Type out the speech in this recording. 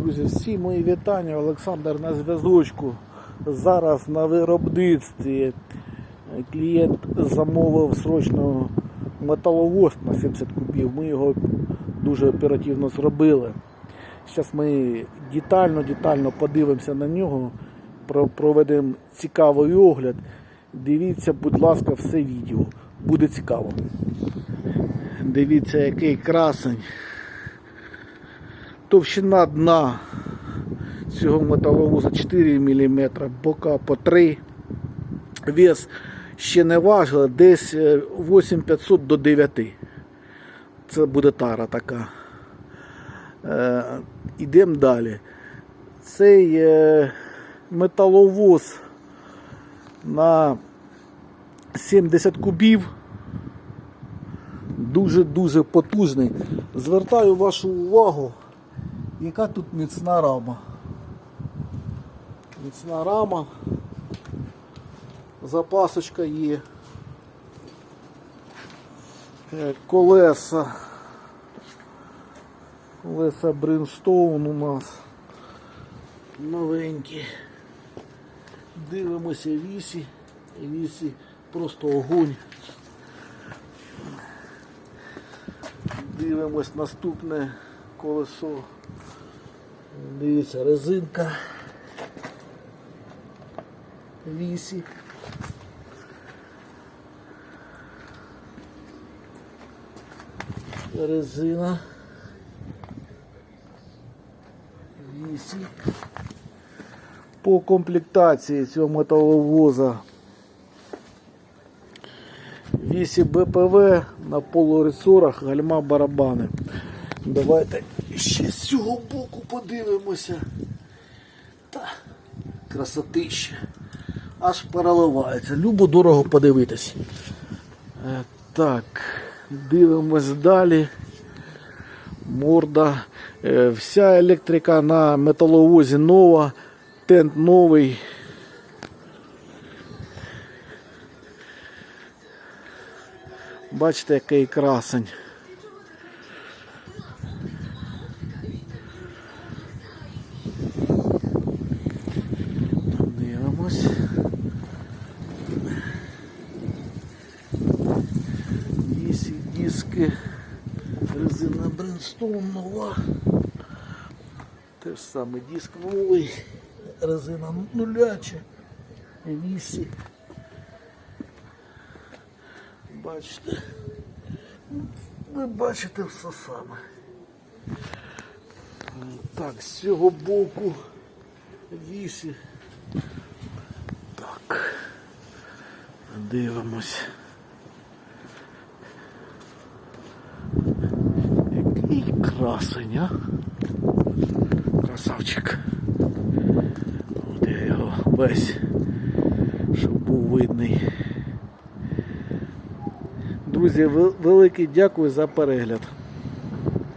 Друзі, всі мої вітання. Олександр на зв'язочку. Зараз на виробництві клієнт замовив срочно металовоз на 70 кубів. Ми його дуже оперативно зробили. Зараз ми детально, детально подивимося на нього, проведемо цікавий огляд. Дивіться, будь ласка, все відео. Буде цікаво. Дивіться, який красень. Товщина дна цього металовоза 4 мм, бока по 3 Вес ще не важили, десь е, 8500 до 9. Це буде тара така. Е, Ідемо далі. Цей е, металовоз на 70 кубів дуже-дуже потужний. Звертаю вашу увагу, яка тут міцна рама. Міцна рама. Запасочка є. Е, Колеса. Колеса Бринстоун у нас. Новенькі. Дивимося вісі. Вісі просто огонь. Дивимось наступне колесо. Дивіться, резинка. Вісі. Резина. Вісі. По комплектації цього металовоза Вісі БПВ на полуресорах, гальма барабани. Давайте ще з цього боку подивимося. Та красотища. Аж переливається. Любо дорого подивитись. Е, Так, дивимось далі. Морда. Е, Вся електрика на металовозі нова. Тент новий. Бачите, який красень. Дивимось. Дісі диски. Резина Бринстоун нова. Те ж саме диск новий. Резина нуляча. Вісі. Бачите. Ви бачите все саме. Так, з цього боку вісі. Так. Дивимось. Який красень, а? Красавчик. От я його весь, щоб був видний. Друзі, вел- велике дякую за перегляд.